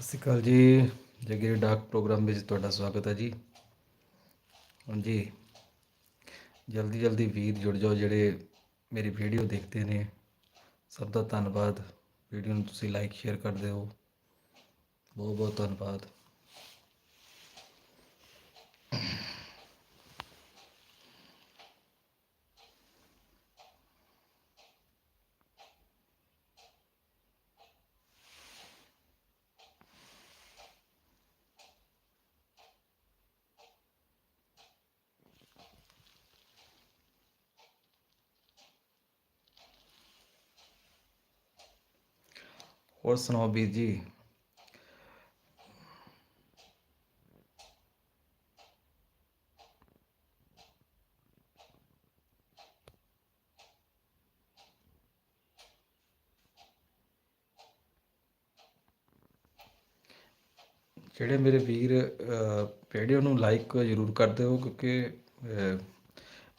ਸਤਿ ਸ਼੍ਰੀ ਅਕਾਲ ਜੀ। ਜਗੀਰ ਡਾਕ ਪ੍ਰੋਗਰਾਮ ਵਿੱਚ ਤੁਹਾਡਾ ਸਵਾਗਤ ਹੈ ਜੀ। ਹਾਂਜੀ ਜਲਦੀ ਜਲਦੀ ਵੀਰ ਜੁੜ ਜਾਓ ਜਿਹੜੇ ਮੇਰੀ ਵੀਡੀਓ ਦੇਖਦੇ ਨੇ। ਸਭ ਦਾ ਧੰਨਵਾਦ। ਵੀਡੀਓ ਨੂੰ ਤੁਸੀਂ ਲਾਈਕ ਸ਼ੇਅਰ ਕਰਦੇ ਹੋ ਬਹੁਤ ਬਹੁਤ ਧੰਨਵਾਦ। ਹੋਰ ਸੁਣਾਓ ਵੀਰ ਜੀ? ਜਿਹੜੇ ਮੇਰੇ ਵੀਰ ਵੀਡੀਓ ਨੂੰ ਲਾਈਕ ਜ਼ਰੂਰ ਕਰ ਦਿਓ ਕਿਉਂਕਿ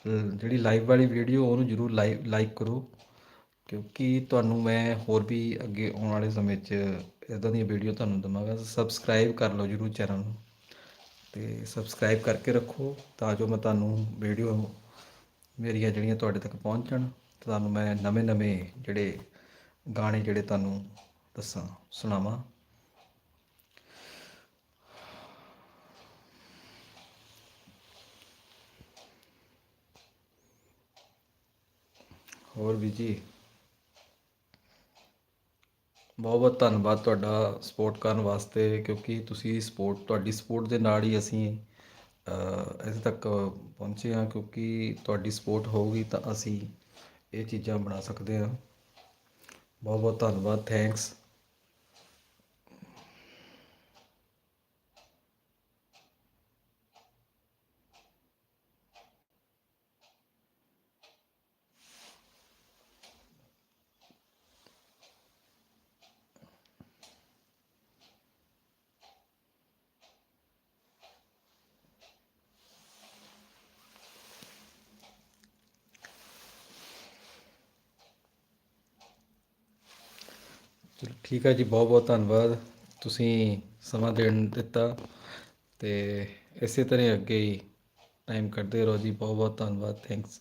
ਜਿਹੜੀ ਲਾਈਵ ਵਾਲੀ ਵੀਡੀਓ ਉਹਨੂੰ ਜ਼ਰੂਰ ਲਾਈਕ ਲਾਈਕ ਕਰੋ। ਕਿਉਂਕਿ ਤੁਹਾਨੂੰ ਮੈਂ ਹੋਰ ਵੀ ਅੱਗੇ ਆਉਣ ਵਾਲੇ ਸਮੇਂ 'ਚ ਇਦਾਂ ਦੀਆਂ ਵੀਡੀਓ ਤੁਹਾਨੂੰ ਦਵਾਂਗਾ। ਸਬਸਕ੍ਰਾਈਬ ਕਰ ਲਓ ਜ਼ਰੂਰ ਚੈਨਲ ਨੂੰ ਤੇ ਸਬਸਕ੍ਰਾਈਬ ਕਰਕੇ ਰੱਖੋ ਤਾਂ ਜੋ ਮੈਂ ਤੁਹਾਨੂੰ ਵੀਡੀਓ ਮੇਰੀਆਂ ਜਿਹੜੀਆਂ ਤੁਹਾਡੇ ਤੱਕ ਪਹੁੰਚਣ ਤੇ ਤੁਹਾਨੂੰ ਮੈਂ ਨਵੇਂ-ਨਵੇਂ ਜਿਹੜੇ ਗਾਣੇ ਜਿਹੜੇ ਤੁਹਾਨੂੰ ਦੱਸਾਂ, ਸੁਣਾਵਾਂ। ਹੋਰ ਵੀ ਜੀ। ਬਹੁਤ ਬਹੁਤ ਧੰਨਵਾਦ ਤੁਹਾਡਾ ਸਪੋਰਟ ਕਰਨ ਵਾਸਤੇ, ਕਿਉਂਕਿ ਤੁਸੀਂ ਸਪੋਰਟ ਤੁਹਾਡੀ ਸਪੋਰਟ ਦੇ ਨਾਲ ਹੀ ਅਸੀਂ ਇੱਥੇ ਤੱਕ ਪਹੁੰਚੇ ਹਾਂ, ਕਿਉਂਕਿ ਤੁਹਾਡੀ ਸਪੋਰਟ ਹੋਊਗੀ ਤਾਂ ਅਸੀਂ ਇਹ ਚੀਜ਼ਾਂ ਬਣਾ ਸਕਦੇ ਹਾਂ। ਬਹੁਤ ਬਹੁਤ ਧੰਨਵਾਦ ਥੈਂਕਸ ਚਲੋ ਠੀਕ ਹੈ ਜੀ, ਬਹੁਤ ਬਹੁਤ ਧੰਨਵਾਦ। ਤੁਸੀਂ ਸਮਾਂ ਦੇਣ ਦਿੱਤਾ ਤੇ ਇਸੇ ਤਰ੍ਹਾਂ ਅੱਗੇ ਹੀ ਟਾਈਮ ਕੱਢਦੇ ਰਹੋ ਜੀ। ਬਹੁਤ ਬਹੁਤ ਧੰਨਵਾਦ। ਥੈਂਕਸ